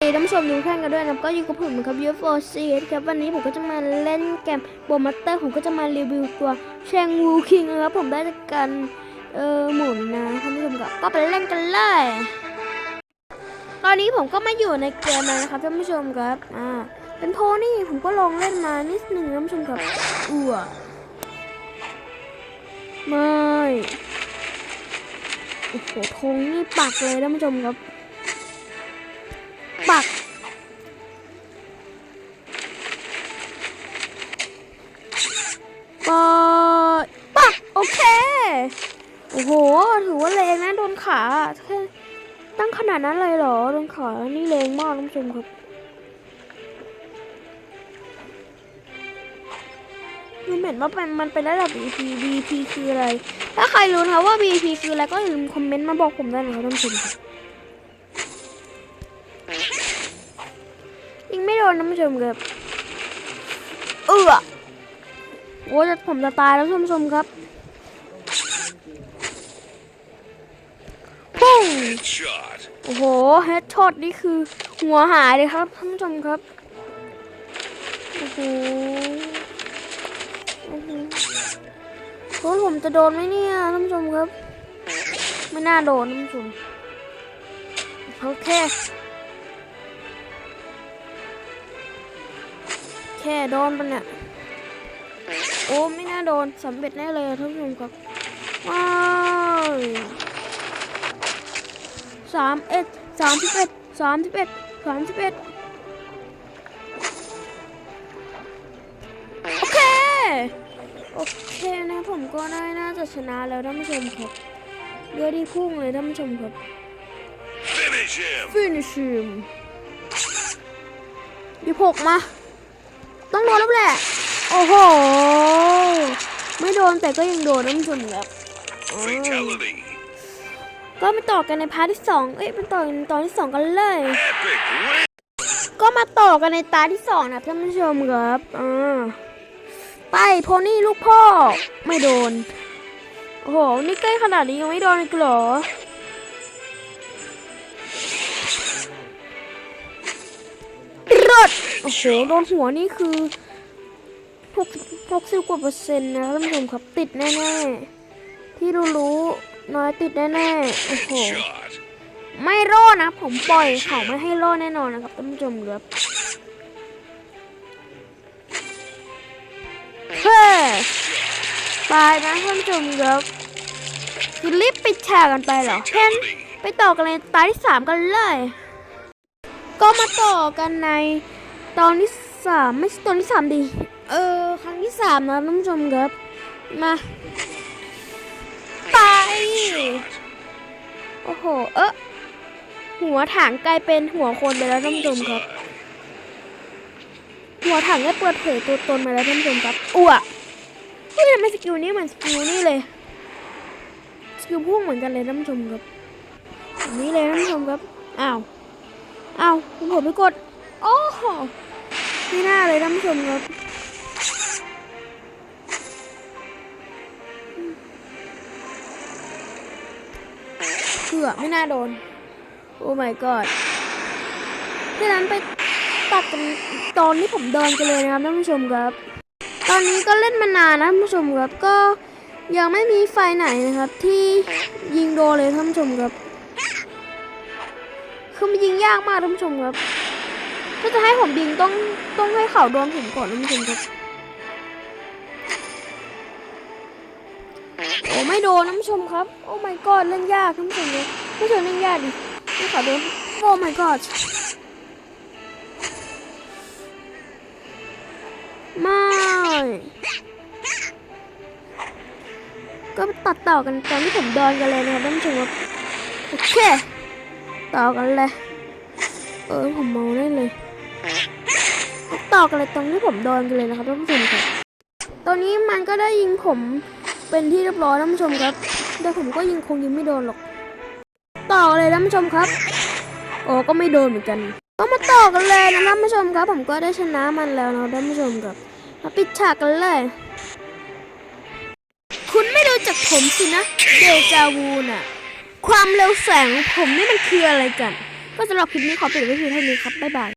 ท่านผู้ชมดูแข่งกันด้วยนะก็อยู่กับผมนะครับ UFO c ครับวันนี้ผมก็จะมาเล่นเกมโบมัตเตอร์ผมก็จะมารีวิวตัวแชงวูคิงนะครับผมได้จากการเออหมุนนะท่านผู้ชมก็ก็ไปเล่นกันเลยตอนนี้ผมก็มาอยู่ในเกมแล้วนะครับท่านผู้ชมครับอ่าเป็นโพนี่ผมก็ลองเล่นมานิดหนึ่งท่านผู้ชมครับอ้วไม่โอ้โหธงนี่ปักเลยท่านผู้ชมครับ ปักปดปักโอเค โอ้โห ถือว่าแรงนะโดนขาแค่ตั้งขนาดนั้นเลยเหรอโดนขานี่แรงมากท่านผู้ชมครับมันเหมือนว่ามันมันเป็นระดับ BP BP คืออะไร ถ้าใครรู้นะคะว่า BP คืออะไรก็อย่าลืมคอมเมนต์มาบอกผมได้นะครับท่านผู้ชม ไม่โดนนะผู้ชมครับเออโอ้ยผมจะตายแล้วท่านผู้ชมครับพุ่ง Shot. โอ้โหเฮดช็อตนี่คือ หัวหายเลยครับท่านผู้ชมครับโอ้โหโอ้โหโอ้ยผมจะโดนไหมเนี่ยท่านผู้ชมครับ ไม่น่าโดนท่านผู้ชมโอเค ค่โดนปะเนี่ยโอ้ไม่น่าโดนสำเร็จแน่เลยท่านผู้ชมครับว้าวสามเอ็ดสามสิบเอ็ดสามสิบเอ็ดสามสิบเอ็ดโอเค โอเคนะผมก็ได้น่าจะชนะแล้วท่านผู้ชมครับเรือดีพุ่งเลยท่านผู้ชมครับ Finish him. ฟินิชิมดีหกมา ต้องโดนแล้วแหละ โอ้โห ไม่โดนแต่ก็ยังโดนน้ำชนครับอ๋อ Fatality. ก็มาต่อกันในพาร์ทที่สองเอ้ยมาต่อกันตอนที่สองกันเลย Epic win. ก็มาต่อกันในตาที่สองนะท่านผู้ชมครับอ่าไปโพนี่ลูกพ่อ ไม่โดน โอ้โห นี่ใกล้ขนาดนี้ยังไม่โดนอีกเหรอ โอ้โหโดนหัวนี่คือหกหกสิบกว่าเปอร์เซ็นต์นะท่านผู้ชมครับติดแน่ๆ ที่รู้รู้น้อยติดแน่ๆ โอ้โห ไม่รอดนะ ผมปล่อยเขาไม่ให้รอดแน่นอนนะครับท่านผู้ชมครับเฮ้ตายนะท่านผู้ชมครับคือรีบปิดฉากกันไปเหรอเพ่นไปต่อกันในตอนที่สามกันเลย ก็มาต่อกันใน ตอนที่สามไม่ใช่ตอนที่สามดิเออ ครั้งที่สามนะท่านผู้ชมครับ มา ไป โอ้โห เอะหัวถังกลายเป็นหัวคนไปแล้วท่านผู้ชมครับ หัวถังได้เปิดเผยตัวตนมาแล้วท่านผู้ชมครับอ้วเฮ้ยทำไมสกิลนี้เหมือนสกิลนี่เลยสกิลพุ่งเหมือนกันเลยท่านผู้ชมครับแบบนี้เลยท่านผู้ชมครับอ้าวอ้าวผมผมไปกด โอ้โหไม่น่าเลยท่านผู้ชมครับเผื่อไม่น่าโดน โอ้ my god ดังนั้นไปตัดกันตอนที่ผมเดินกันเลยนะครับท่านผู้ชมครับ ตอนนี้ก็เล่นมานานนะท่านผู้ชมครับก็ยังไม่มีไฟไหนนะครับ ที่ยิงโดนเลยท่านผู้ชมครับ คือมันยิงยากมากท่านผู้ชมครับ ถ้าจะให้ผมยิงต้องต้องให้เขาโดนผมก่อนท่านผู้ชมครับโอ้ไม่โดนนผู้ชมครับ โอ้ my god เล่นยากท่านผู้ชมเลยไม่ใช่เล่นยากดิไม่ขอโดนโอ้ my god ไม่ก็ตัดต่อกันตอนที่ผมเดินกันเลยนะครับท่านผู้ชมครับโอเคต่อกันเลย เออผมเมาได้เลย ต่อกันเลยตรงที่ผมเดินกันเลยนะครับท่านผู้ชมครับตอนนี้มันก็ได้ยิงผมเป็นที่เรียบร้อยท่านผู้ชมครับ แต่ผมก็ยิงคงยิงไม่โดนหรอกต่อเลยท่านผู้ชมครับ โอ้ก็ไม่โดนเหมือนกัน ก็มาต่อกันเลยนะท่านผู้ชมครับ ผมก็ได้ชนะมันแล้วนะท่านผู้ชมครับมาปิดฉากกันเลย คุณไม่รู้จักผมสินะเดจาวูน่ะ ความเร็วแสงของผมนี่มันคืออะไรกัน ก็สำหรับคลิปนี้ขอปิดไว้เพียงเท่านี้ครับ บ๊ายบาย